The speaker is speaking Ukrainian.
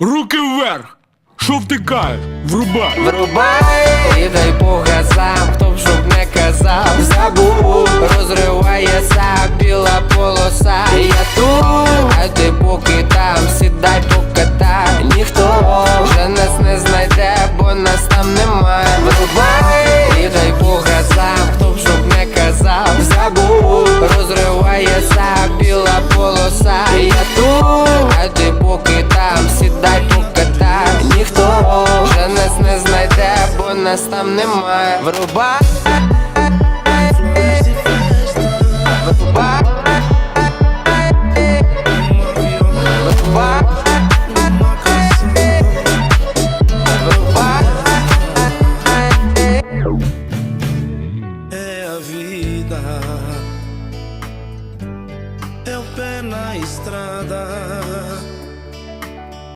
Руки вверх! Що втикає? Врубай! Врубай і дай по газам, хто б щоб не казав, забув, розривається біла полоса. Я тут, а ти поки там, сідай покатай. Ніхто вже нас не знайде, бо нас там немає. Врубай і дай по газам, хто б щоб не казав, забув, розривається біла полоса. дай покатаю Ніхто вже нас не знайде, бо нас там немає Врубай. Врубай Врубай É o pé na estrada.